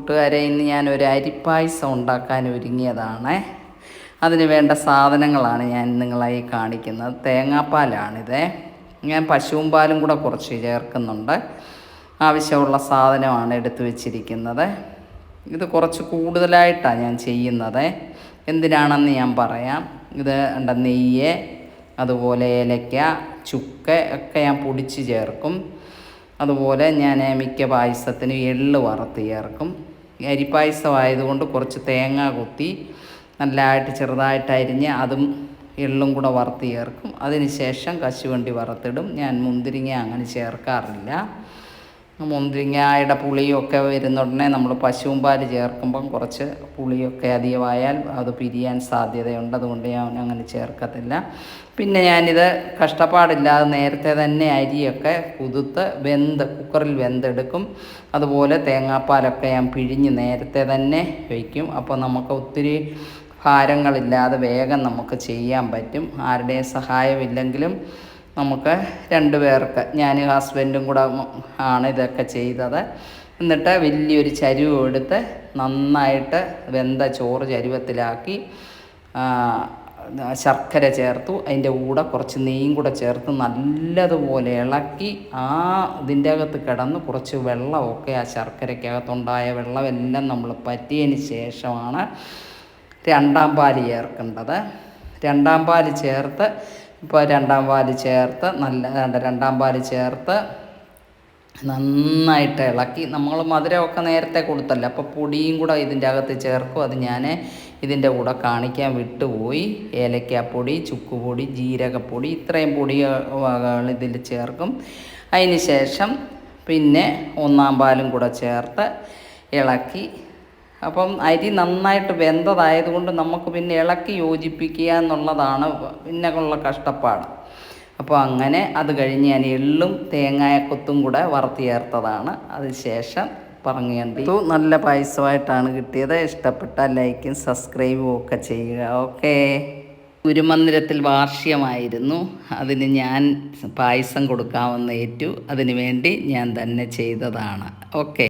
കൂട്ടുകാരെ ഇന്ന് ഞാൻ ഒരു അരിപ്പായസം ഉണ്ടാക്കാൻ ഒരുങ്ങിയതാണ്. അതിന് വേണ്ട സാധനങ്ങളാണ് ഞാൻ നിങ്ങളായി കാണിക്കുന്നത്. തേങ്ങാപ്പാലാണിത്. ഞാൻ പശുവും പാലും കൂടെ കുറച്ച് ചേർക്കുന്നുണ്ട്. ആവശ്യമുള്ള സാധനമാണ് എടുത്തു വച്ചിരിക്കുന്നത്. ഇത് കുറച്ച് കൂടുതലായിട്ടാണ് ഞാൻ ചെയ്യുന്നത്. എന്തിനാണെന്ന് ഞാൻ പറയാം. ഇത് ഉണ്ട് നെയ്യ് അതുപോലെ ഏലക്ക ചുക്ക് ഒക്കെ ഞാൻ പൊടിച്ച് ചേർക്കും. അതുപോലെ ഞാൻ മിക്ക പായസത്തിനും എള്ള് വറുത്ത് ചേർക്കും. അരിപ്പായസമായതുകൊണ്ട് കുറച്ച് തേങ്ങ കുത്തി നല്ലതായിട്ട് ചെറുതായിട്ട് അരിഞ്ഞ് അതും എള്ളും കൂടെ വറുത്ത് ചേർക്കും. അതിന് ശേഷം കശുവണ്ടി വറുത്തിടും. ഞാൻ മുന്തിരിങ്ങ അങ്ങനെ ചേർക്കാറില്ല. മുന്തിരിങ്ങയുടെ പുളിയൊക്കെ വരുന്ന ഉടനെ നമ്മൾ പശുവും പാൽ ചേർക്കുമ്പം കുറച്ച് പുളിയൊക്കെ അധികമായാൽ അത് പിരിയാൻ സാധ്യതയുണ്ട്. അതുകൊണ്ട് ഞാൻ അങ്ങനെ ചേർക്കത്തില്ല. പിന്നെ ഞാനിത് കഷ്ടപ്പാടില്ലാതെ നേരത്തെ തന്നെ അരിയൊക്കെ കുതിർത്ത് വെന്ത് കുക്കറിൽ വെന്തെടുക്കും. അതുപോലെ തേങ്ങാപ്പാലൊക്കെ ഞാൻ പിഴിഞ്ഞ് നേരത്തെ തന്നെ വയ്ക്കും അപ്പോൾ നമുക്ക് ഒത്തിരി ഭാരങ്ങളില്ലാതെ വേഗം നമുക്ക് ചെയ്യാൻ പറ്റും. ആരുടെയും സഹായമില്ലെങ്കിലും നമുക്ക് രണ്ട് പേർക്ക് ഞാൻ ഹസ്ബൻഡും കൂടെ ആണ് ഇതൊക്കെ ചെയ്തത്. എന്നിട്ട് വലിയൊരു ചരുവ് എടുത്ത് നന്നായിട്ട് വെന്ത ചോറ് ചരുവത്തിലാക്കി ശർക്കര ചേർത്തു അതിന്റെ കൂടെ കുറച്ച് നെയ്യും കൂടെ ചേർത്ത് നല്ലതുപോലെ ഇളക്കി ആ ഇതിന്റെ അകത്ത് കിടന്ന് കുറച്ച് വെള്ളമൊക്കെ ആ ശർക്കരയ്ക്കകത്തുണ്ടായ വെള്ളമെല്ലാം നമ്മൾ പറ്റിയതിന് ശേഷമാണ് രണ്ടാം പാൽ ചേർക്കേണ്ടത്. രണ്ടാം പാൽ ചേർത്ത് ഇപ്പോൾ രണ്ടാം പാൽ ചേർത്ത് നല്ല രണ്ട് പാൽ ചേർത്ത് നന്നായിട്ട് ഇളക്കി. നമ്മൾ മധുരമൊക്കെ നേരത്തെ കൊടുത്തല്ലോ. അപ്പോൾ പൊടിയും കൂടെ ഇതിന്റെ അകത്ത് ചേർക്കും. അത് ഞാൻ ഇതിന്റെ കൂടെ കാണിക്കാൻ വിട്ടുപോയി. ഏലക്കാപ്പൊടി ചുക്കുപൊടി ജീരകപ്പൊടി ഇത്രയും പൊടികൾ ഇതിൽ ചേർക്കും. അതിന് ശേഷം പിന്നെ ഒന്നാം പാലും കൂടെ ചേർത്ത് ഇളക്കി അപ്പം അരി നന്നായിട്ട് വെന്തതായതുകൊണ്ട് നമുക്ക് പിന്നെ ഇളക്കി യോജിപ്പിക്കുക എന്നുള്ളതാണ് പിന്നെ ഉള്ള കഷ്ടപ്പാട്. അപ്പോൾ അങ്ങനെ അത് കഴിഞ്ഞ് ഞാൻ എള്ളും തേങ്ങായക്കൊത്തും കൂടെ വറുത്ത് ചേർത്തതാണ്. അതിനുശേഷം പറഞ്ഞു കണ്ടു നല്ല പായസമായിട്ടാണ് കിട്ടിയത്. ഇഷ്ടപ്പെട്ട ലൈക്കും സബ്സ്ക്രൈബും ഒക്കെ ചെയ്യുക. ഓക്കേ. ഗുരുമന്ദിരത്തിൽ വാർഷികമായിരുന്നു. അതിന് ഞാൻ പായസം കൊടുക്കാമെന്ന് ഏറ്റു. അതിനു വേണ്ടി ഞാൻ തന്നെ ചെയ്തതാണ്. ഓക്കെ.